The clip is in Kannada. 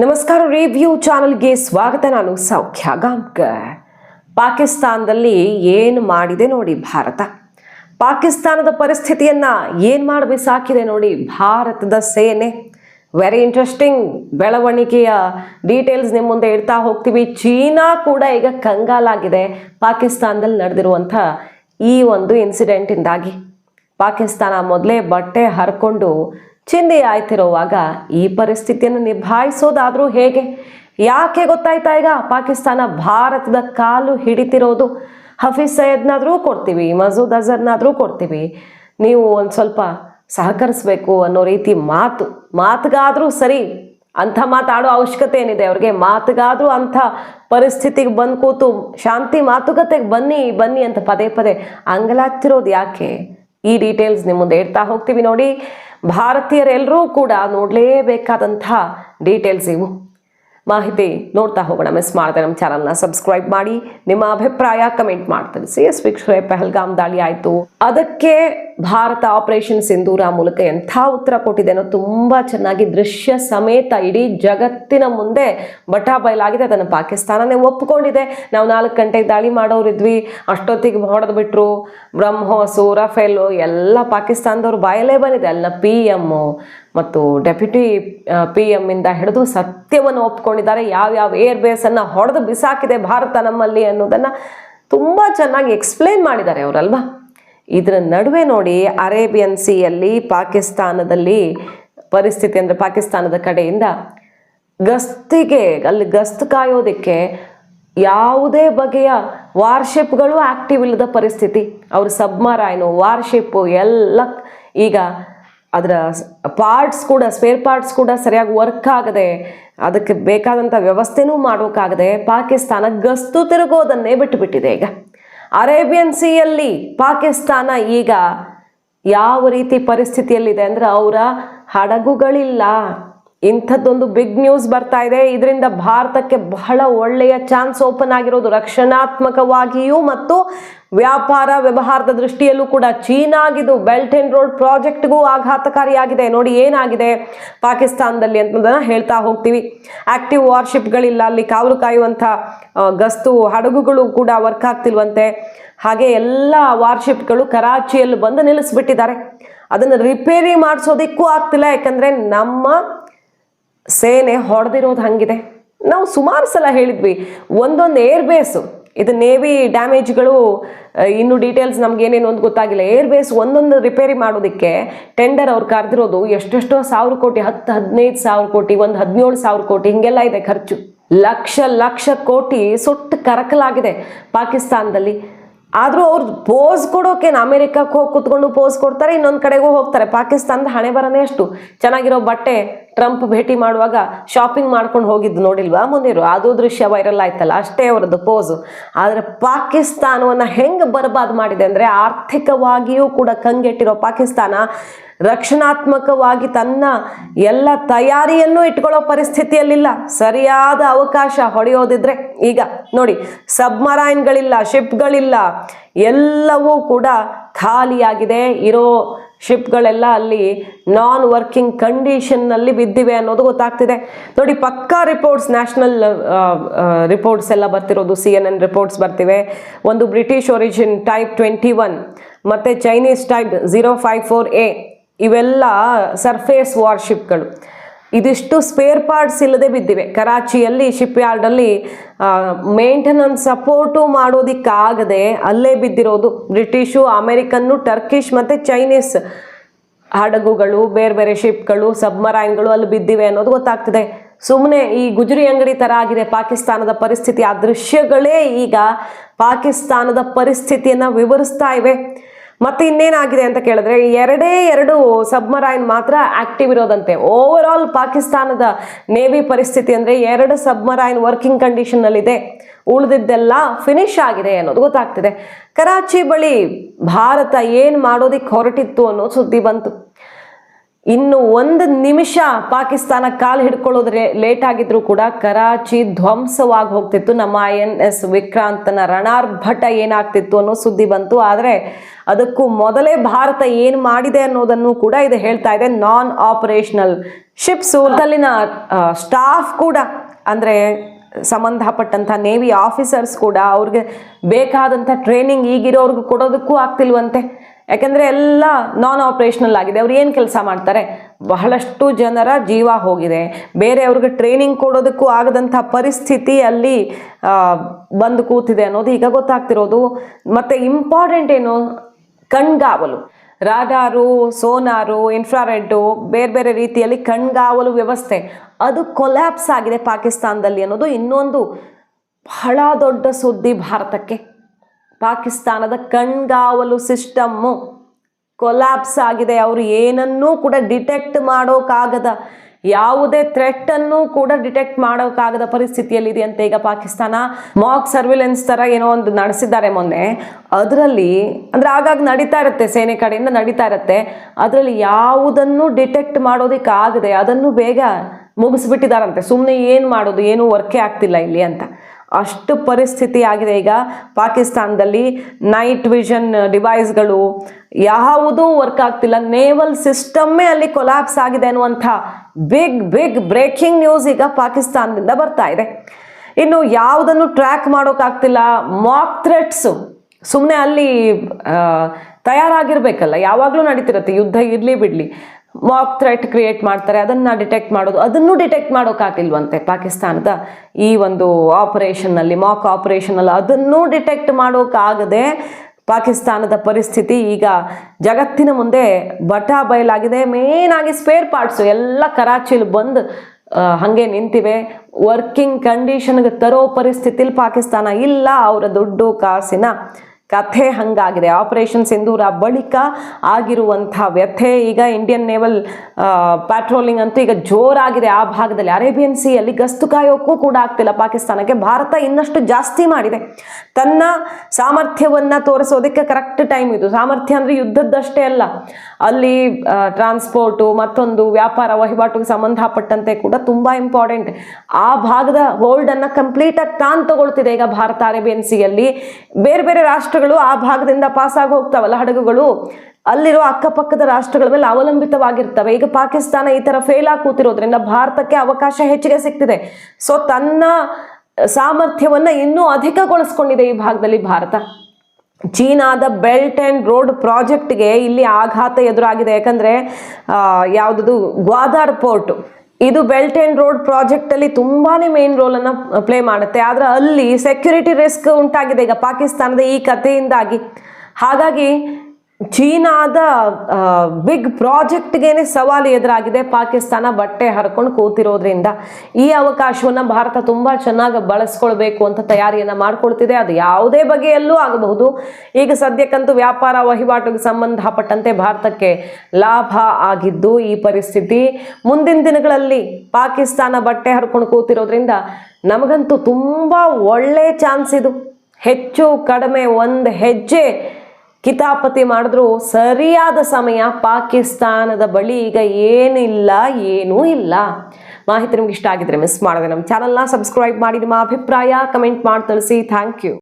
ನಮಸ್ಕಾರ ರಿವ್ಯೂ ಚಾನಲ್ಗೆ ಸ್ವಾಗತ. ನಾನು ಸೌಖ್ಯ ಪಾಕಿಸ್ತಾನದಲ್ಲಿ ಏನು ಮಾಡಿದೆ ನೋಡಿ ಭಾರತ. ಪಾಕಿಸ್ತಾನದ ಪರಿಸ್ಥಿತಿಯನ್ನ ಏನು ಮಾಡಿ ಸಾಕಿದೆ ನೋಡಿ ಭಾರತದ ಸೇನೆ. ವೆರಿ ಇಂಟ್ರೆಸ್ಟಿಂಗ್ ಬೆಳವಣಿಗೆಯ ಡೀಟೇಲ್ಸ್ ನಿಮ್ಮ ಮುಂದೆ ಇಡ್ತಾ ಹೋಗ್ತೀವಿ. ಚೀನಾ ಕೂಡ ಈಗ ಕಂಗಾಲಾಗಿದೆ. ಪಾಕಿಸ್ತಾನದಲ್ಲಿ ನಡೆದಿರುವಂಥ ಈ ಒಂದು ಇನ್ಸಿಡೆಂಟಿಂದಾಗಿ ಪಾಕಿಸ್ತಾನ ಮೊದಲೇ ಬಟ್ಟೆ ಹರ್ಕೊಂಡು ಚಿಂದಿ ಆಯ್ತಿರುವಾಗ ಈ ಪರಿಸ್ಥಿತಿಯನ್ನು ನಿಭಾಯಿಸೋದಾದ್ರೂ ಹೇಗೆ? ಯಾಕೆ ಗೊತ್ತಾಯ್ತಾ ಈಗ? ಪಾಕಿಸ್ತಾನ ಭಾರತದ ಕಾಲು ಹಿಡಿತಿರೋದು. ಹಫೀಸ್ ಸೈಯದ್ನಾದರೂ ಕೊಡ್ತೀವಿ, ಮಸೂದ್ ಅಜರ್ನಾದರೂ ಕೊಡ್ತೀವಿ. ನೀವು ಒಂದು ಸ್ವಲ್ಪ ಸಹಕರಿಸ್ಬೇಕು ಅನ್ನೋ ರೀತಿ ಮಾತು. ಮಾತುಗಾದ್ರೂ ಸರಿ, ಅಂಥ ಮಾತಾಡೋ ಅವಶ್ಯಕತೆ ಏನಿದೆ? ಅವ್ರಿಗೆ ಮಾತುಗಾದರೂ ಅಂಥ ಪರಿಸ್ಥಿತಿಗೆ ಬಂದು ಕೂತು ಶಾಂತಿ ಮಾತುಕತೆಗೆ ಬನ್ನಿ ಬನ್ನಿ ಅಂತ ಪದೇ ಪದೇ ಅಂಗಲಾಗ್ತಿರೋದು ಯಾಕೆ? ಈ ಡೀಟೇಲ್ಸ್ ನಿಮ್ಮ ಮುಂದೆ ಇಡ್ತಾ ಹೋಗ್ತೀವಿ ನೋಡಿ. ಭಾರತೀಯರೆಲ್ಲರೂ ಕೂಡ ನೋಡಲೇಬೇಕಾದಂಥ ಡೀಟೇಲ್ಸ್ ಇವು. ಮಾಹಿತಿ ನೋಡ್ತಾ ಹೋಗೋಣ. ಮಿಸ್ ಮಾಡದೆ ನಮ್ಮ ಚಾನಲ್ನ ಸಬ್ಸ್ಕ್ರೈಬ್ ಮಾಡಿ. ನಿಮ್ಮ ಅಭಿಪ್ರಾಯ ಕಮೆಂಟ್ ಮಾಡಿ ಸಿ ಎಸ್ ವೀಕ್ಷಕರೇ, ಪೆಹಲ್ಗಾಮ್ ದಾಳಿ ಆಯಿತು. ಅದಕ್ಕೆ ಭಾರತ ಆಪರೇಷನ್ ಸಿಂಧೂರ ಮೂಲಕ ಎಂಥ ಉತ್ತರ ಕೊಟ್ಟಿದೆ ಅನ್ನೋ ತುಂಬ ಚೆನ್ನಾಗಿ ದೃಶ್ಯ ಸಮೇತ ಇಡೀ ಜಗತ್ತಿನ ಮುಂದೆ ಬಟಾ ಬಯಲಾಗಿದೆ. ಅದನ್ನು ಪಾಕಿಸ್ತಾನನೇ ಒಪ್ಪಿಕೊಂಡಿದೆ ನಾವು ನಾಲ್ಕು ಗಂಟೆಗೆ ದಾಳಿ ಮಾಡೋರಿದ್ವಿ ಅಷ್ಟೊತ್ತಿಗೆ ಹೊಡೆದು ಬಿಟ್ಟರು ಬ್ರಹ್ಮೋಸು ರಫೇಲು ಎಲ್ಲ ಪಾಕಿಸ್ತಾನದವ್ರು ಬಾಯಲ್ಲೇ ಬಂದಿದೆ. ಅಲ್ಲಿನ ಪಿ ಎಮ್ಮು ಮತ್ತು ಡೆಪ್ಯೂಟಿ ಪಿ ಎಮ್ಮಿಂದ ಹಿಡಿದು ಸತ್ಯವನ್ನು ಒಪ್ಕೊಂಡಿದ್ದಾರೆ. ಯಾವ್ಯಾವ ಏರ್ ಬೇಸನ್ನು ಹೊಡೆದು ಬಿಸಾಕಿದೆ ಭಾರತ ನಮ್ಮಲ್ಲಿ ಅನ್ನೋದನ್ನು ತುಂಬ ಚೆನ್ನಾಗಿ ಎಕ್ಸ್ಪ್ಲೇನ್ ಮಾಡಿದ್ದಾರೆ ಅವರಲ್ವಾ ಇದರ ನಡುವೆ ನೋಡಿ ಅರೇಬಿಯನ್ ಸಿಯಲ್ಲಿ ಪಾಕಿಸ್ತಾನದಲ್ಲಿ ಪರಿಸ್ಥಿತಿ ಅಂದರೆ ಪಾಕಿಸ್ತಾನದ ಕಡೆಯಿಂದ ಗಸ್ತಿಗೆ, ಅಲ್ಲಿ ಗಸ್ತು ಕಾಯೋದಕ್ಕೆ ಯಾವುದೇ ಬಗೆಯ ವಾರ್ಶಿಪ್ಗಳು ಆಕ್ಟಿವ್ ಇಲ್ಲದ ಪರಿಸ್ಥಿತಿ. ಅವ್ರ ಸಬ್ಮರೈನು, ವಾರ್ಶಿಪ್ಪು ಎಲ್ಲ ಈಗ ಅದರ ಪಾರ್ಟ್ಸ್ ಕೂಡ, ಸ್ಪೇರ್ ಪಾರ್ಟ್ಸ್ ಕೂಡ ಸರಿಯಾಗಿ ವರ್ಕ್ ಆಗದೆ, ಅದಕ್ಕೆ ಬೇಕಾದಂಥ ವ್ಯವಸ್ಥೆನೂ ಮಾಡೋಕ್ಕಾಗದೆ ಪಾಕಿಸ್ತಾನ ಗಸ್ತು ತಿರುಗೋದನ್ನೇ ಬಿಟ್ಟುಬಿಟ್ಟಿದೆ ಈಗ. ಅರೇಬಿಯನ್ ಸಿಯಲ್ಲಿ ಪಾಕಿಸ್ತಾನ ಈಗ ಯಾವ ರೀತಿ ಪರಿಸ್ಥಿತಿಯಲ್ಲಿದೆ ಅಂದರೆ ಅವರ ಹಡಗುಗಳಿಲ್ಲ. ಇಂಥದ್ದೊಂದು ಬಿಗ್ ನ್ಯೂಸ್ ಬರ್ತಾ ಇದೆ. ಇದರಿಂದ ಭಾರತಕ್ಕೆ ಬಹಳ ಒಳ್ಳೆಯ ಚಾನ್ಸ್ ಓಪನ್ ಆಗಿರೋದು ರಕ್ಷಣಾತ್ಮಕವಾಗಿಯೂ ಮತ್ತು ವ್ಯಾಪಾರ ವ್ಯವಹಾರದ ದೃಷ್ಟಿಯಲ್ಲೂ ಕೂಡ ಚೀನಾಗಿದು ಬೆಲ್ಟ್ ಅಂಡ್ ರೋಡ್ ಪ್ರಾಜೆಕ್ಟ್ಗೂ ಆಘಾತಕಾರಿಯಾಗಿದೆ. ನೋಡಿ ಏನಾಗಿದೆ ಪಾಕಿಸ್ತಾನದಲ್ಲಿ ಅನ್ನೋದನ್ನ ಹೇಳ್ತಾ ಹೋಗ್ತೀವಿ. ಆಕ್ಟಿವ್ ವಾರ್ಶಿಪ್ಗಳಿಲ್ಲ ಅಲ್ಲಿ ಕಾವಲು ಕಾಯುವಂಥ ಗಸ್ತು, ಹಡಗುಗಳು ಕೂಡ ವರ್ಕ್ ಆಗ್ತಿಲ್ವಂತೆ. ಹಾಗೆ ಎಲ್ಲ ವಾರ್ಶಿಪ್ಗಳು ಕರಾಚಿಯಲ್ಲಿ ಬಂದು ನಿಲ್ಲಿಸ್ಬಿಟ್ಟಿದ್ದಾರೆ. ಅದನ್ನು ರಿಪೇರಿ ಮಾಡಿಸೋದಕ್ಕೂ ಆಗ್ತಿಲ್ಲ. ಯಾಕಂದರೆ ನಮ್ಮ ಸೇನೆ ಹೊಡೆದಿರೋದು ಹಂಗಿದೆ. ನಾವು ಸುಮಾರು ಸಲ ಹೇಳಿದ್ವಿ, ಒಂದೊಂದು ಏರ್ ಬೇಸು ಇದು ನೇವಿ ಡ್ಯಾಮೇಜ್ಗಳು ಇನ್ನು ಡೀಟೇಲ್ಸ್ ನಮ್ಗೆ ಏನೇನು ಒಂದು ಗೊತ್ತಾಗಿಲ್ಲ. ಏರ್ ಬೇಸ್ ಒಂದೊಂದು ರಿಪೇರಿ ಮಾಡೋದಕ್ಕೆ ಟೆಂಡರ್ ಅವ್ರು ಕರೆದಿರೋದು ಎಷ್ಟೆಷ್ಟೋ ಸಾವಿರ ಕೋಟಿ, ಹತ್ತು ಹದಿನೈದು ಸಾವಿರ ಕೋಟಿ, ಒಂದು ಹದಿನೇಳು ಸಾವಿರ ಕೋಟಿ, ಹಿಂಗೆಲ್ಲ ಇದೆ ಖರ್ಚು. ಲಕ್ಷ ಲಕ್ಷ ಕೋಟಿ ಸುಟ್ಟು ಕರಕಲಾಗಿದೆ ಪಾಕಿಸ್ತಾನದಲ್ಲಿ. ಆದರೂ ಅವ್ರು ಪೋಸ್ ಕೊಡೋಕೇನು ಅಮೆರಿಕಕ್ಕೆ ಹೋಗಿ ಕುತ್ಕೊಂಡು ಪೋಸ್ ಕೊಡ್ತಾರೆ, ಇನ್ನೊಂದು ಕಡೆಗೂ ಹೋಗ್ತಾರೆ. ಪಾಕಿಸ್ತಾನದ ಹಣೆ ಬರನೇ ಅಷ್ಟು. ಚೆನ್ನಾಗಿರೋ ಬಟ್ಟೆ ಟ್ರಂಪ್ ಭೇಟಿ ಮಾಡುವಾಗ ಶಾಪಿಂಗ್ ಮಾಡ್ಕೊಂಡು ಹೋಗಿದ್ದು ನೋಡಿಲ್ವಾ? ಮುಂದಿರು ಅದು ದೃಶ್ಯ ವೈರಲ್ ಆಯ್ತಲ್ಲ, ಅಷ್ಟೇ ಅವರದ್ದು ಪೋಸು ಆದರೆ ಪಾಕಿಸ್ತಾನವನ್ನು ಹೆಂಗೆ ಬರ್ಬಾದ್ ಮಾಡಿದೆ ಅಂದರೆ ಆರ್ಥಿಕವಾಗಿಯೂ ಕೂಡ ಕಂಗೆಟ್ಟಿರೋ ಪಾಕಿಸ್ತಾನ ರಕ್ಷಣಾತ್ಮಕವಾಗಿ ತನ್ನ ಎಲ್ಲ ತಯಾರಿಯನ್ನು ಇಟ್ಕೊಳ್ಳೋ ಪರಿಸ್ಥಿತಿಯಲ್ಲಿಲ್ಲ. ಸರಿಯಾದ ಅವಕಾಶ ಹೊಡೆಯೋದಿದ್ರೆ ಈಗ ನೋಡಿ, ಸಬ್ಮರೈನ್ಗಳಿಲ್ಲ ಶಿಪ್ಗಳಿಲ್ಲ ಎಲ್ಲವೂ ಕೂಡ ಖಾಲಿಯಾಗಿದೆ. ಇರೋ ಶಿಪ್ಗಳೆಲ್ಲ ಅಲ್ಲಿ ನಾನ್ ವರ್ಕಿಂಗ್ ಕಂಡೀಷನ್ನಲ್ಲಿ ಬಿದ್ದಿವೆ ಅನ್ನೋದು ಗೊತ್ತಾಗ್ತಿದೆ. ನೋಡಿ, ಪಕ್ಕಾ ರಿಪೋರ್ಟ್ಸ್ ನ್ಯಾಷನಲ್ ರಿಪೋರ್ಟ್ಸ್ ಎಲ್ಲ ಬರ್ತಿರೋದು ಸಿ ಎನ್ ಎನ್ ರಿಪೋರ್ಟ್ಸ್ ಬರ್ತಿವೆ. ಒಂದು British origin type twenty one ಮತ್ತು Chinese type zero five four A ಇವೆಲ್ಲ ಸರ್ಫೇಸ್ ವಾರ್ಶಿಪ್ಗಳು ಇದಿಷ್ಟು ಸ್ಪೇರ್ ಪಾರ್ಟ್ಸ್ ಇಲ್ಲದೆ ಬಿದ್ದಿವೆ. ಕರಾಚಿಯಲ್ಲಿ ಶಿಪ್ ಯಾರ್ಡಲ್ಲಿ ಮೇಂಟೆನೆನ್ಸ್ ಸಪೋರ್ಟು ಮಾಡೋದಿಕ್ಕಾಗದೆ ಅಲ್ಲೇ ಬಿದ್ದಿರೋದು. ಬ್ರಿಟಿಷು, ಅಮೆರಿಕನ್ನು ಟರ್ಕಿಶ್ ಮತ್ತು ಚೈನೀಸ್ ಹಡಗುಗಳು, ಬೇರೆ ಬೇರೆ ಶಿಪ್ಗಳು ಸಬ್ಮರೈನ್ಗಳು ಅಲ್ಲಿ ಬಿದ್ದಿವೆ ಅನ್ನೋದು ಗೊತ್ತಾಗ್ತದೆ. ಸುಮ್ಮನೆ ಈ ಗುಜರಿ ಅಂಗಡಿ ಥರ ಆಗಿದೆ ಪಾಕಿಸ್ತಾನದ ಪರಿಸ್ಥಿತಿ. ಆ ದೃಶ್ಯಗಳೇ ಈಗ ಪಾಕಿಸ್ತಾನದ ಪರಿಸ್ಥಿತಿಯನ್ನು ವಿವರಿಸ್ತಾ ಇವೆ. ಮತ್ತೆ ಇನ್ನೇನಾಗಿದೆ ಅಂತ ಕೇಳಿದ್ರೆ, ಎರಡೇ ಎರಡು ಸಬ್ಮರೈನ್ ಮಾತ್ರ ಆಕ್ಟಿವ್ ಇರೋದಂತೆ. ಓವರ್ ಆಲ್ ಪಾಕಿಸ್ತಾನದ ನೇವಿ ಪರಿಸ್ಥಿತಿ ಅಂದರೆ ಎರಡು ಸಬ್ಮರೈನ್ ವರ್ಕಿಂಗ್ ಕಂಡೀಷನ್ನಲ್ಲಿದೆ ಉಳಿದಿದ್ದೆಲ್ಲ ಫಿನಿಶ್ ಆಗಿದೆ ಅನ್ನೋದು ಗೊತ್ತಾಗ್ತಿದೆ. ಕರಾಚಿ ಬಳಿ ಭಾರತ ಏನು ಮಾಡೋದಿಕ್ಕೆ ಹೊರಟಿತ್ತು ಅನ್ನೋ ಸುದ್ದಿ ಬಂತು. ಇನ್ನು ಒಂದು ನಿಮಿಷ ಪಾಕಿಸ್ತಾನ ಕಾಲು ಹಿಡ್ಕೊಳ್ಳೋದ್ರೆ ಲೇಟ್ ಆಗಿದ್ರು ಕೂಡ ಕರಾಚಿ ಧ್ವಂಸವಾಗಿ ಹೋಗ್ತಿತ್ತು. ನಮ್ಮ ಐ ಎನ್ ಎಸ್ ವಿಕ್ರಾಂತನ ರಣಾರ್ಭಟ ಏನಾಗ್ತಿತ್ತು ಅನ್ನೋ ಸುದ್ದಿ ಬಂತು. ಆದರೆ ಅದಕ್ಕೂ ಮೊದಲೇ ಭಾರತ ಏನು ಮಾಡಿದೆ ಅನ್ನೋದನ್ನು ಕೂಡ ಇದು ಹೇಳ್ತಾ ಇದೆ. ನಾನ್ ಆಪರೇಷನಲ್ ಶಿಪ್ಸು ಅಲ್ಲಿನ ಸ್ಟಾಫ್ ಕೂಡ, ಅಂದರೆ ಸಂಬಂಧಪಟ್ಟಂಥ ನೇವಿ ಆಫೀಸರ್ಸ್ ಕೂಡ ಅವ್ರಿಗೆ ಬೇಕಾದಂಥ ಟ್ರೈನಿಂಗ್ ಈಗಿರೋರ್ಗು ಕೊಡೋದಕ್ಕೂ ಆಗ್ತಿಲ್ವಂತೆ. ಯಾಕೆಂದರೆ ಎಲ್ಲ ನಾನ್ ಆಪರೇಷನಲ್ ಆಗಿದೆ. ಅವ್ರು ಏನು ಕೆಲಸ ಮಾಡ್ತಾರೆ? ಬಹಳಷ್ಟು ಜನರ ಜೀವ ಹೋಗಿದೆ. ಬೇರೆಯವ್ರಿಗೆ ಟ್ರೈನಿಂಗ್ ಕೊಡೋದಕ್ಕೂ ಆಗದಂಥ ಪರಿಸ್ಥಿತಿ ಅಲ್ಲಿ ಬಂದು ಕೂತಿದೆ ಅನ್ನೋದು ಈಗ ಗೊತ್ತಾಗ್ತಿರೋದು. ಮತ್ತು ಇಂಪಾರ್ಟೆಂಟ್ ಏನು? ಕಣ್ಗಾವಲು. ರಾಡಾರು, ಸೋನಾರು ಇನ್ಫ್ರಾರೆಡ್ಡು ಬೇರೆ ಬೇರೆ ರೀತಿಯಲ್ಲಿ ಕಣ್ಗಾವಲು ವ್ಯವಸ್ಥೆ. ಅದು ಕೊಲ್ಯಾಪ್ಸ್ ಆಗಿದೆ ಪಾಕಿಸ್ತಾನದಲ್ಲಿ ಅನ್ನೋದು ಇನ್ನೊಂದು ಬಹಳ ದೊಡ್ಡ ಸುದ್ದಿ ಭಾರತಕ್ಕೆ. ಪಾಕಿಸ್ತಾನದ ಕಣ್ಗಾವಲು ಸಿಸ್ಟಮ್ಮು ಕೊಲ್ಯಾಪ್ಸ್ ಆಗಿದೆ. ಅವರು ಏನನ್ನೂ ಕೂಡ ಡಿಟೆಕ್ಟ್ ಮಾಡೋಕ್ಕಾಗದ ಯಾವುದೇ ಥ್ರೆಟನ್ನು ಕೂಡ ಡಿಟೆಕ್ಟ್ ಮಾಡೋಕ್ಕಾಗದ ಪರಿಸ್ಥಿತಿಯಲ್ಲಿದೆ ಅಂತ ಈಗ ಪಾಕಿಸ್ತಾನ. ಮಾಕ್ ಸರ್ವಿಲೆನ್ಸ್ ಥರ ಏನೋ ಒಂದು ನಡೆಸಿದ್ದಾರೆ ಮೊನ್ನೆ. ಅದರಲ್ಲಿ, ಅಂದರೆ ಆಗಾಗ ನಡೀತಾ ಇರುತ್ತೆ, ಸೇನೆ ಕಡೆಯಿಂದ ನಡೀತಾ ಇರುತ್ತೆ. ಅದರಲ್ಲಿ ಯಾವುದನ್ನು ಡಿಟೆಕ್ಟ್ ಮಾಡೋದಕ್ಕಾಗದೆ ಅದನ್ನು ಬೇಗ ಮುಗಿಸ್ಬಿಟ್ಟಿದಾರಂತೆ. ಸುಮ್ಮನೆ ಏನು ಮಾಡೋದು, ಏನೂ ವರ್ಕೇ ಆಗ್ತಿಲ್ಲ ಇಲ್ಲಿ ಅಂತ. ಅಷ್ಟು ಪರಿಸ್ಥಿತಿ ಆಗಿದೆ. ಈಗ ಪಾಕಿಸ್ತಾನದಲ್ಲಿ ನೈಟ್ ವಿಷನ್ ಡಿವೈಸ್ಗಳು ಯಾವುದೂ ವರ್ಕ್ ಆಗ್ತಿಲ್ಲ. ನೇವಲ್ ಸಿಸ್ಟಮ್ಮೇ ಅಲ್ಲಿ ಕೊಲಾಪ್ಸ್ ಆಗಿದೆ ಅನ್ನುವಂಥ ಬಿಗ್ ಬಿಗ್ ಬ್ರೇಕಿಂಗ್ ನ್ಯೂಸ್ ಈಗ ಪಾಕಿಸ್ತಾನದಿಂದ ಬರ್ತಾ ಇದೆ. ಇನ್ನು ಯಾವುದನ್ನು ಟ್ರ್ಯಾಕ್ ಮಾಡೋಕ್ಕಾಗ್ತಿಲ್ಲ. ಮಾಕ್ ಥ್ರೆಟ್ಸು ಸುಮ್ಮನೆ ಅಲ್ಲಿ ತಯಾರಾಗಿರ್ಬೇಕಲ್ಲ, ಯಾವಾಗಲೂ ನಡೀತಿರುತ್ತೆ, ಯುದ್ಧ ಇರಲಿ ಬಿಡಲಿ. ಮಾಕ್ ಥ್ರೆಟ್ ಕ್ರಿಯೇಟ್ ಮಾಡ್ತಾರೆ, ಅದನ್ನು ಡಿಟೆಕ್ಟ್ ಮಾಡೋದು, ಅದನ್ನು ಡಿಟೆಕ್ಟ್ ಮಾಡೋಕ್ಕಾಗಿಲ್ವಂತೆ ಪಾಕಿಸ್ತಾನದ ಈ ಒಂದು ಆಪರೇಷನ್ನಲ್ಲಿ ಮಾಕ್ ಆಪರೇಷನಲ್ಲಿ ಅದನ್ನು ಡಿಟೆಕ್ಟ್ ಮಾಡೋಕ್ಕಾಗದೆ ಪಾಕಿಸ್ತಾನದ ಪರಿಸ್ಥಿತಿ ಈಗ ಜಗತ್ತಿನ ಮುಂದೆ ಬಟಾ ಬಯಲಾಗಿದೆ. ಮೇನ್ ಆಗಿ ಸ್ಪೇರ್ ಪಾರ್ಟ್ಸು ಎಲ್ಲ ಕರಾಚಿಲಿ ಬಂದು ಹಾಗೆ ನಿಂತಿವೆ. ವರ್ಕಿಂಗ್ ಕಂಡೀಷನ್ಗೆ ತರೋ ಪರಿಸ್ಥಿತಿಲಿ ಪಾಕಿಸ್ತಾನ ಇಲ್ಲ, ಅವರ ದುಡ್ಡು, ಕಾಸಿನ ಕಥೆ ಹಂಗಾಗಿದೆ. ಆಪರೇಷನ್ ಸಿಂಧೂರ ಬಳಿಕ ಆಗಿರುವಂಥ ವ್ಯಥೆ ಈಗ ಇಂಡಿಯನ್ ನೇವಲ್ ಪ್ಯಾಟ್ರೋಲಿಂಗ್ ಅಂತೂ ಈಗ ಜೋರಾಗಿದೆ. ಆ ಭಾಗದಲ್ಲಿ ಅರೇಬಿಯನ್ ಸಿಯಲ್ಲಿ ಗಸ್ತು ಕಾಯೋಕ್ಕೂ ಕೂಡ ಆಗ್ತಿಲ್ಲ. ಪಾಕಿಸ್ತಾನಕ್ಕೆ ಭಾರತ ಇನ್ನಷ್ಟು ಜಾಸ್ತಿ ಮಾಡಿದೆ. ತನ್ನ ಸಾಮರ್ಥ್ಯವನ್ನು ತೋರಿಸೋದಕ್ಕೆ ಕರೆಕ್ಟ್ ಟೈಮ್ ಇದು. ಸಾಮರ್ಥ್ಯ ಅಂದರೆ ಯುದ್ಧದ್ದಷ್ಟೇ ಅಲ್ಲ. ಅಲ್ಲಿ ಟ್ರಾನ್ಸ್ಪೋರ್ಟು ಮತ್ತೊಂದು ವ್ಯಾಪಾರ, ವಹಿವಾಟಿಗೆ ಸಂಬಂಧಪಟ್ಟಂತೆ ಕೂಡ ತುಂಬ ಇಂಪಾರ್ಟೆಂಟ್ ಆ ಭಾಗದ ಹೋಲ್ಡನ್ನು ಕಂಪ್ಲೀಟಾಗಿ ತಾನು ತಗೊಳ್ತಿದೆ. ಈಗ ಭಾರತ ಅರೇಬಿಯನ್ ಸಿಯಲ್ಲಿ ಬೇರೆ ಬೇರೆ ರಾಷ್ಟ್ರಗಳು ಆ ಭಾಗದಿಂದ ಪಾಸ್ ಆಗಿ ಹೋಗ್ತಾವಲ್ಲ ಹಡಗುಗಳು, ಅಲ್ಲಿರೋ ಅಕ್ಕಪಕ್ಕದ ರಾಷ್ಟ್ರಗಳ ಮೇಲೆ ಅವಲಂಬಿತವಾಗಿರ್ತವೆ. ಈಗ ಪಾಕಿಸ್ತಾನ ಈ ತರ ಫೇಲ್ ಆಗಿ ಕೂತಿರೋದ್ರಿಂದ ಭಾರತಕ್ಕೆ ಅವಕಾಶ ಹೆಚ್ಚಿಗೆ ಸಿಗ್ತಿದೆ. ಸೊ ತನ್ನ ಸಾಮರ್ಥ್ಯವನ್ನ ಇನ್ನೂ ಅಧಿಕಗೊಳಿಸ್ಕೊಂಡಿದೆ ಈ ಭಾಗದಲ್ಲಿ ಭಾರತ. ಚೀನಾದ ಬೆಲ್ಟ್ ಆ್ಯಂಡ್ ರೋಡ್ ಪ್ರಾಜೆಕ್ಟ್ಗೆ ಇಲ್ಲಿ ಆಘಾತ ಎದುರಾಗಿದೆ. ಯಾಕಂದರೆ ಯಾವುದದು ಗ್ವಾದಾರ್ ಪೋರ್ಟ್ ಇದು ಬೆಲ್ಟ್ ಆ್ಯಂಡ್ ರೋಡ್ ಪ್ರಾಜೆಕ್ಟ್ ಅಲ್ಲಿ ತುಂಬಾನೇ ಮೇನ್ ರೋಲನ್ನು ಪ್ಲೇ ಮಾಡುತ್ತೆ. ಆದರೆ ಅಲ್ಲಿ ಸೆಕ್ಯೂರಿಟಿ ರಿಸ್ಕ್ ಉಂಟಾಗಿದೆ. ಈಗ ಪಾಕಿಸ್ತಾನದ ಈ ಕಥೆಯಿಂದಾಗಿ. ಹಾಗಾಗಿ ಚೀನಾದ ಬಿಗ್ ಪ್ರಾಜೆಕ್ಟ್ಗೇನೆ ಸವಾಲು ಎದುರಾಗಿದೆ. ಪಾಕಿಸ್ತಾನ ಬಟ್ಟೆ ಹರ್ಕೊಂಡು ಕೂತಿರೋದ್ರಿಂದ ಈ ಅವಕಾಶವನ್ನು ಭಾರತ ತುಂಬ ಚೆನ್ನಾಗಿ ಬಳಸ್ಕೊಳ್ಬೇಕು ಅಂತ ತಯಾರಿಯನ್ನು ಮಾಡ್ಕೊಳ್ತಿದೆ. ಅದು ಯಾವುದೇ ಬಗೆಯಲ್ಲೂ ಆಗಬಹುದು. ಈಗ ಸದ್ಯಕ್ಕಂತೂ ವ್ಯಾಪಾರ ವಹಿವಾಟಿಗೆ ಸಂಬಂಧಪಟ್ಟಂತೆ ಭಾರತಕ್ಕೆ ಲಾಭ ಆಗಿದ್ದು ಈ ಪರಿಸ್ಥಿತಿ. ಮುಂದಿನ ದಿನಗಳಲ್ಲಿ ಪಾಕಿಸ್ತಾನ ಬಟ್ಟೆ ಹರ್ಕೊಂಡು ಕೂತಿರೋದ್ರಿಂದ ನಮಗಂತೂ ತುಂಬ ಒಳ್ಳೆ ಚಾನ್ಸ್ ಇದು. ಹೆಚ್ಚು ಕಡಿಮೆ ಒಂದು ಹೆಜ್ಜೆ ಕಿತಾಪತಿ ಮಾಡಿದ್ರು ಸರಿಯಾದ ಸಮಯ ಪಾಕಿಸ್ತಾನದ ಬಳಿ ಈಗ ಏನಿಲ್ಲ, ಏನೂ ಇಲ್ಲ. ಮಾಹಿತಿ ನಿಮ್ಗೆ ಇಷ್ಟ ಆಗಿದ್ರೆ ಮಿಸ್ ಮಾಡಿದೆ. ನಮ್ಮ ಚಾನಲ್ನ ಸಬ್ಸ್ಕ್ರೈಬ್ ಮಾಡಿ, ನಿಮ್ಮ ಅಭಿಪ್ರಾಯ ಕಮೆಂಟ್ ಮಾಡಿ, ತಿಳಿಸಿ. Thank you